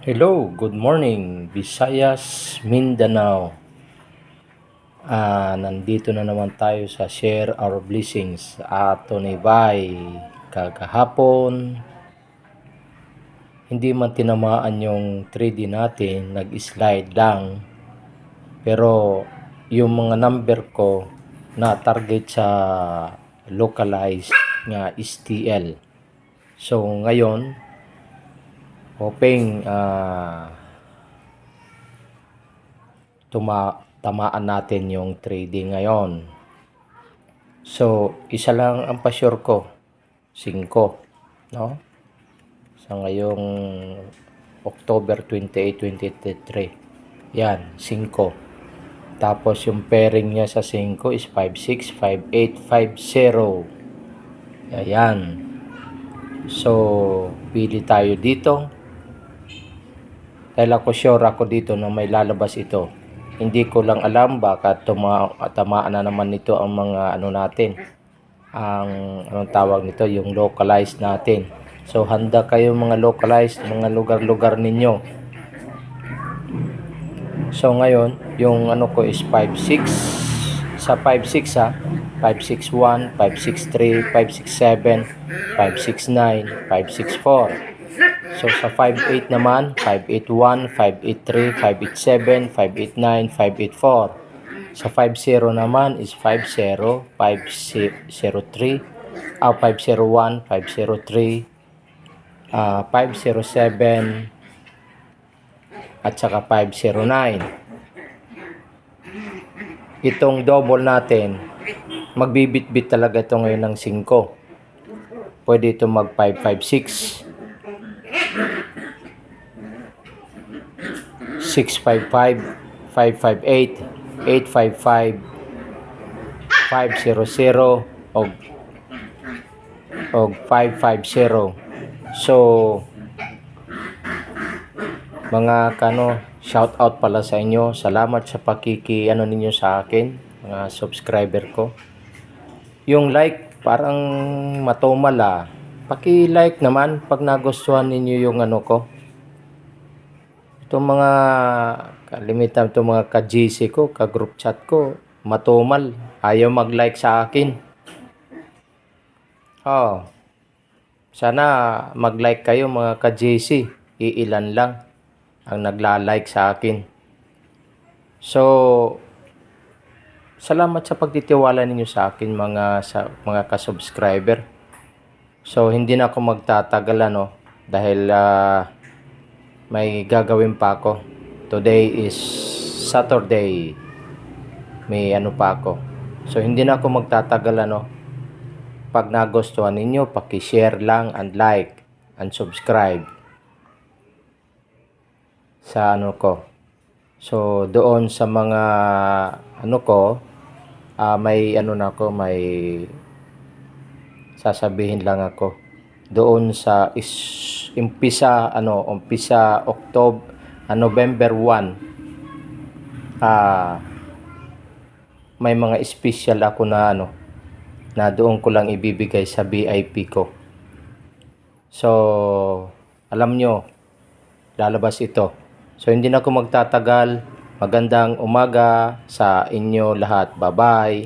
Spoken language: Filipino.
Hello, good morning, Visayas, Mindanao. Ah, nandito na naman tayo sa Share Our Blessings ato ni Bay. Kagahapon, hindi man tinamaan yung 3D natin, nag-slide lang. Pero yung mga number ko na target sa localized nga STL. So ngayon, hoping ah tuma tamaan natin yung 3D ngayon. So, isa lang ang pa-sure ko, 5, no? Sa ngayong October 28, 2023. Yan, 5. Tapos yung pairing niya sa 5 is 56, 58, 50. Ayan. So, pili tayo dito. Dahil ako sure ako dito na may lalabas ito. Hindi ko lang alam baka tuma tamaan na naman nito ang mga ano natin. Ang anong tawag nito, yung localized natin. So handa kayo mga localized, mga lugar-lugar ninyo. So ngayon, yung ano ko is 56 sa 56 ha. 561, 563, 567, 569, 564. So sa 58 naman, 581, 583, 587, 589, 584. Sa 50 naman is 50, 503, ah, 501, 503, ah, 507, at saka 509. Itong double natin, magbibit-bit talaga ito ngayon ng 5. Pwede ito mag 556. 655, 558, 855, 500, o og 550. So, mga kano, shout out pala sa inyo. Salamat sa pakiki ano ninyo sa akin, mga subscriber ko. Yung like, parang matumal ah. Paki-like naman pag nagustuhan ninyo yung ano ko. Itong mga kalimitan itong mga ka-GC ko, ka-group chat ko, matumal. Ayaw mag-like sa akin. Oh. Sana mag-like kayo mga ka-GC. Iilan lang ang nagla-like sa akin. So, salamat sa pagtitiwala ninyo sa akin mga sa mga ka-subscriber. So, hindi na ako magtatagal ano dahil ah, may gagawin pa ako. Today is Saturday. May ano pa ako. So, hindi na ako magtatagal ano. Pag nagustuhan ninyo, paki-share lang and like and subscribe sa ano ko. So, doon sa mga ano ko, ah, may ano na ako, may sasabihin lang ako. Doon sa is umpisa ano umpisa October ah, November 1 ah may mga special ako na ano na doon ko lang ibibigay sa VIP ko. So alam nyo lalabas ito. So hindi na ako magtatagal. Magandang umaga sa inyo lahat. Bye bye